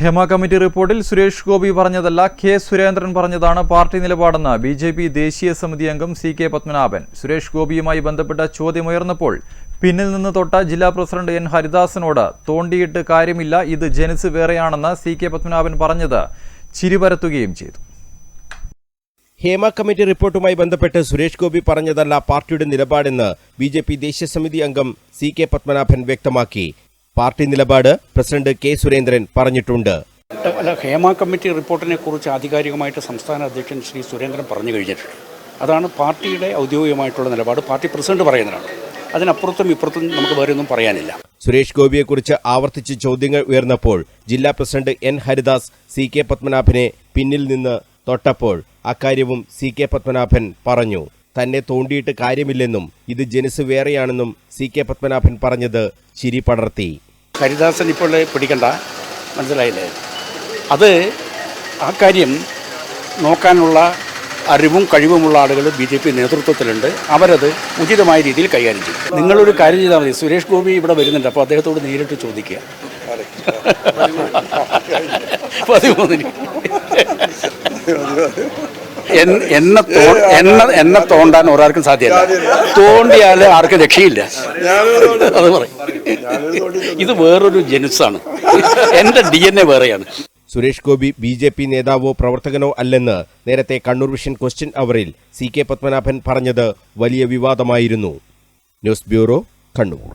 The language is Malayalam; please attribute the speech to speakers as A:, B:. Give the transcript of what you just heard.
A: ഹേമ കമ്മിറ്റി റിപ്പോർട്ടിൽ സുരേഷ് ഗോപി പറഞ്ഞതല്ല കെ സുരേന്ദ്രൻ പറഞ്ഞതാണ് പാർട്ടി നിലപാടെന്ന് ബി ജെ പി ദേശീയ സമിതി അംഗം സി കെ പത്മനാഭൻ. സുരേഷ് ഗോപിയുമായി ബന്ധപ്പെട്ട ചോദ്യമുയർന്നപ്പോൾ പിന്നിൽ നിന്ന് തൊട്ട ജില്ലാ പ്രസിഡന്റ് എൻ ഹരിദാസനോട് തോണ്ടിയിട്ട് കാര്യമില്ല ഇത് ജനിസ് വേറെയാണെന്ന് സി കെ പത്മനാഭൻ പറഞ്ഞത് ചിരിപരത്തുകയും ചെയ്തു.
B: ഹേമ കമ്മിറ്റി റിപ്പോർട്ടുമായി ബന്ധപ്പെട്ട് സുരേഷ് ഗോപി പറഞ്ഞതല്ല പാർട്ടിയുടെ നിലപാടെന്ന് ബി ജെ പി ദേശീയ സമിതി അംഗം സി കെ പത്മനാഭൻ വ്യക്തമാക്കി. പാർട്ടി നിലപാട് പ്രസിഡന്റ് കെ സുരേന്ദ്രൻ പറഞ്ഞിട്ടുണ്ട്.
C: അല്ല ഹേമ കമ്മിറ്റി റിപ്പോർട്ടിനെ കുറിച്ച് ആധികാരികമായിട്ട് സംസ്ഥാന അധ്യക്ഷൻ ശ്രീ സുരേന്ദ്രൻ പറഞ്ഞു കഴിഞ്ഞിട്ടുണ്ട്. അതാണ് പാർട്ടിയുടെ ഔദ്യോഗികമായിട്ടുള്ള നിലപാട്. പാർട്ടി പ്രസിഡന്റ് പറയുന്നതാണ്. അതിനപ്പുറത്തും ഇപ്പുറത്തും നമുക്ക് വേറെ ഒന്നും പറയാനില്ല.
B: സുരേഷ് ഗോപിയെക്കുറിച്ച് ആവർത്തിച്ച് ചോദ്യങ്ങൾ ഉയർന്നപ്പോൾ ജില്ലാ president N Haridas C K പത്മനാഭനെ പിന്നിൽ നിന്ന് തൊട്ടപ്പോൾ അക്കാര്യവും സി കെ പത്മനാഭൻ പറഞ്ഞു. തന്നെ തോണ്ടിയിട്ട് കാര്യമില്ലെന്നും ഇത് ജനസ് വേറെയാണെന്നും സി കെ പത്മനാഭൻ പറഞ്ഞത് ചിരി പടർത്തി.
C: ഹരിദാസൻ ഇപ്പോൾ പിടിക്കണ്ട. മനസ്സിലായില്ലേ? അത് ആ കാര്യം നോക്കാനുള്ള അറിവും കഴിവുമുള്ള ആളുകൾ ബി ജെ പി നേതൃത്വത്തിലുണ്ട്. അവരത് ഉചിതമായ രീതിയിൽ കൈകാര്യം ചെയ്യും. നിങ്ങളൊരു കാര്യം ചെയ്താൽ മതി. സുരേഷ് ഗോപി ഇവിടെ വരുന്നുണ്ട്. അപ്പോൾ അദ്ദേഹത്തോട് നേരിട്ട് ചോദിക്കുക. പതിമൂന്നിന്. എന്നെ എന്നെ എന്നെ തോണ്ടാൻ ഒരാൾക്കും സാധ്യമല്ല തോണ്ടിയാൽ ആർക്കും രക്ഷയില്ല. അത് പറയും. ഇത് വേറൊരു ജനുസാണ് എന്റെ ഡി എൻ എ വേറെയാണ്.
B: Suresh Gopi B J P നേതാവോ പ്രവർത്തകനോ അല്ലെന്ന് നേരത്തെ കണ്ണൂർ വിഷൻ ക്വസ്റ്റ്യൻ അവറിൽ സി കെ പത്മനാഭൻ പറഞ്ഞത് വലിയ വിവാദമായിരുന്നു. News bureau Kannur.